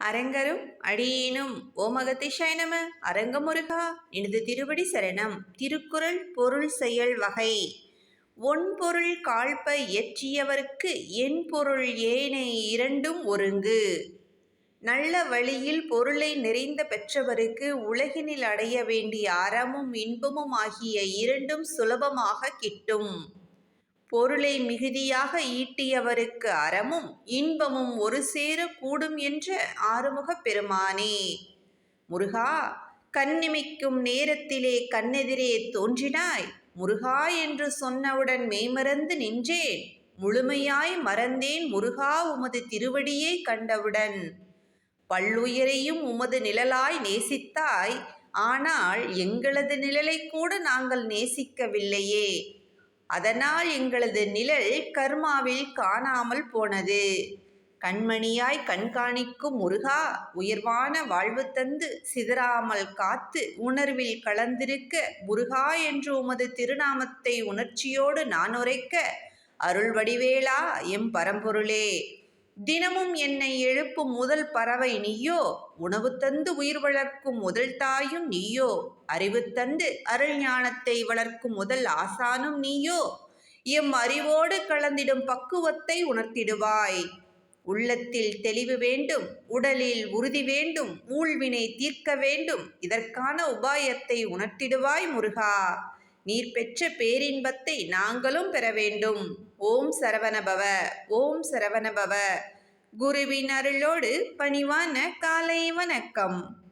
அரங்கரும் அடியேனும் ஓமகத்தை நம அரங்கமுருகா எனது திருவடி சரணம் திருக்குறள் பொருள் செயல் வகை. ஒன்பொருள் காழ்ப்ப இயற்றியவர்க்கு என் பொருள் ஏனை இரண்டும் ஒருங்கு. நல்ல வழியில் பொருளை நிறைந்த பெற்றவருக்கு உலகினில் அடைய வேண்டிய அறமும் இன்பமும் ஆகிய இரண்டும் சுலபமாக கிட்டும். பொருளை மிகுதியாக ஈட்டியவருக்கு அறமும் இன்பமும் ஒரு சேர கூடும் என்ற ஆறுமுகப் பெருமானே. முருகா கண்ணிமைக்கும் நேரத்திலே கண்ணெதிரே தோன்றினாய். முருகா என்று சொன்னவுடன் மெய்மறந்து நின்றேன். முழுமையாய் மறந்தேன் முருகா உமது திருவடியை கண்டவுடன். பல்லுயிரையும் உமது நிழலாய் நேசித்தாய். ஆனால் எங்களது நிழலை கூட நாங்கள் நேசிக்கவில்லையே. அதனால் எங்களது நிழல் கர்மாவில் காணாமல் போனது. கண்மணியாய் கண்காணிக்கும் முருகா உயர்வான வாழ்வு தந்து சிதறாமல் காத்து உணர்வில் கலந்திருக்க முருகா என்று உமது திருநாமத்தை உணர்ச்சியோடு நான் உரைக்க அருள் வடிவேளா எம் பரம்பொருளே. தினமும் என்னை எழுப்பும் முதல் பறவை நீயோ? உணவு தந்து உயிர் வளர்க்கும் முதல் தாயும் நீயோ? அறிவு தந்து அருள் ஞானத்தை வளர்க்கும் முதல் ஆசானும் நீயோ? எம் அறிவோடு கலந்திடும் பக்குவத்தை உணர்த்திடுவாய். உள்ளத்தில் தெளிவு வேண்டும் உடலில் உறுதி வேண்டும் ஊழ்வினை தீர்க்க வேண்டும் இதற்கான உபாயத்தை உணர்த்திடுவாய் முருகா. நீர் பெற்ற பேரின்பத்தை நாங்களும் பெற வேண்டும். ஓம் சரவணபவ ஓம் சரவணபவ. குருவின் அருளோடு பணிவான காலை வணக்கம்.